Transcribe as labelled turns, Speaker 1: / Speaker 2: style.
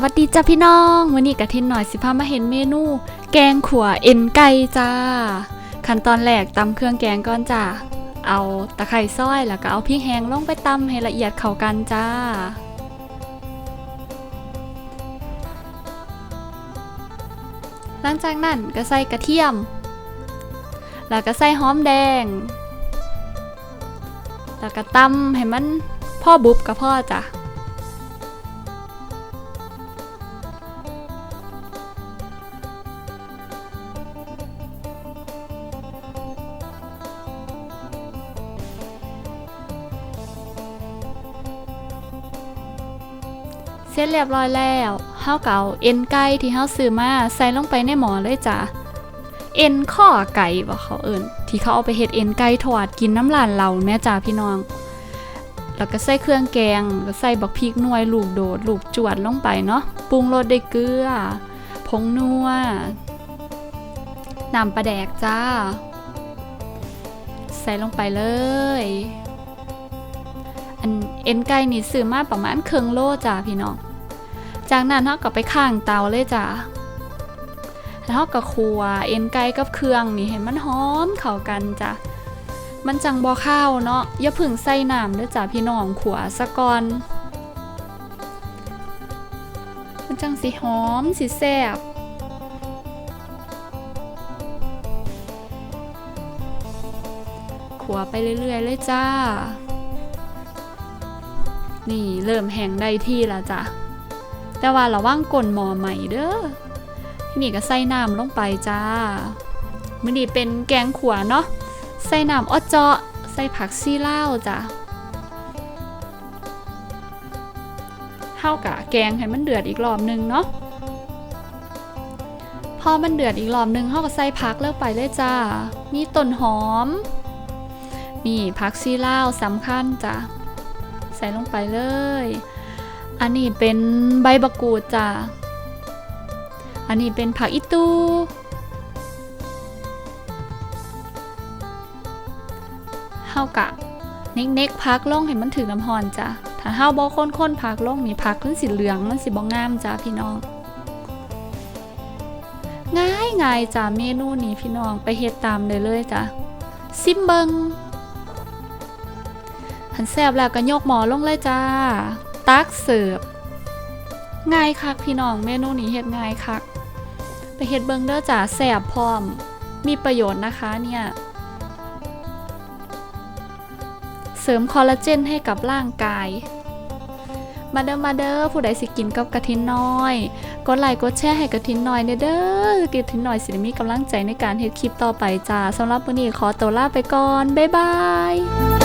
Speaker 1: วัสดีจ้าพี่น้องวันนี้กะทินหน่อยสิพามาเห็นเมนู แกงขัวเอ็นไก่จ้า ขั้นตอนแรกตำเครื่องแกงก่อนจ้าเอาตะไคร้ซอยแล้วก็เอาพริกแห้งลงไปตำให้ละเอียดเข้ากันจ้า หลังจากนั้นก็ใส่กระเทียม แล้วก็ใส่หอมแดง แล้วก็ตำให้มันพ่อบุบกับพ่อจ้ะ เสร็จเรียบร้อยแล้วเฮาเก่าเอ็นไก่ที่เฮาซื้อมาใส่ลงไปในหม้อเลยจ้ะเอ็นข้อไก่บ่เขาเอิ้นที่เขาเอาไปเฮ็ดเอ็นไก่ทอดกินน้ำลานเราแม่จ้าพี่น้อง แล้วก็ใส่เครื่องแกงก็ใส่บักพริกนวยลูกโดดลูกจวดลงไปเนาะปรุงรสด้วยเกลือผงนัวน้ำปลาแดกจ้า ใส่ลงไปเลย อันเอ็นไก่นี่ซื้อมาประมาณครึ่งโลจ้าพี่น้อง จากนั้นเราก็ไปข้างเตาเลยจ้าแล้วเราก็คั่วเอ็นไก่กับเครื่องนี่ให้มันหอมเข้ากันจ้ะมันจังบ่ข้าวเนาะอย่าพึ่งใส่น้ำเด้อจ้าพี่น้องขัวซะก่อนมันจังสิหอมสิแซ่บขัวไปเรื่อยๆเลยจ้า นี่เริ่มแห้งได้ที่ล้วจ้ะ แต่ว่าระว่างก่นหมอใหม่เด้อที่นี่ก็ใส่น้ำลงไปจ้ามื้อนี้เป็นแกงขัวเนาะใส่น้ำอ้อเจาะใส่ผักซี่ล่าวจ้ะเท่ากับแกงให้มันเดือดอีกรอบนึงเนาะพอมันเดือดอีกรอบนึงเฮาก็ใส่ผักเลิกไปเลยจ้า มีต้นหอม นี่ผักซี่ล่าวสำคัญจ้ะ ส่ลงไปเลย อันนี้เป็นใบบักกูดจ้ะ อันนี้เป็นผักอีตูเฮากะเน็กเน็กๆพักลงให้มันถึงน้ำหอนจ้ะ ถ้าเฮาบ่ค้นค้นๆพักลงนี่พักมันสิเหลืองมันสิบ่งามจ้ะพี่น้องง่ายง่ายๆจ้ะเมนูนี้พี่น้องไปเฮ็ดตามได้เลยจ้ะซิมเบิง หันแซบแล้วก็ยกหมอลงเลยจ้า ตักเสิร์ฟง่ายคักพี่น้องเมนูนี้เฮ็ดง่ายคัก ไปเฮ็ดเบิงเด้อจ้าแสบพร้อม มีประโยชน์นะคะเนี่ยเสริมคอลลาเจนให้กับร่างกาย มาเด้อมาเด้อผู้ใดสิกินกับกระทินน้อยกดไลค์กดแชร์ให้กระทินน้อยเด้อเกระทินน้อยสิมีกำลังใจในการเฮ็ดคลิปต่อไปจ้าสำหรับวันนี้ขอตัวลาไปก่อน บ๊ายบาย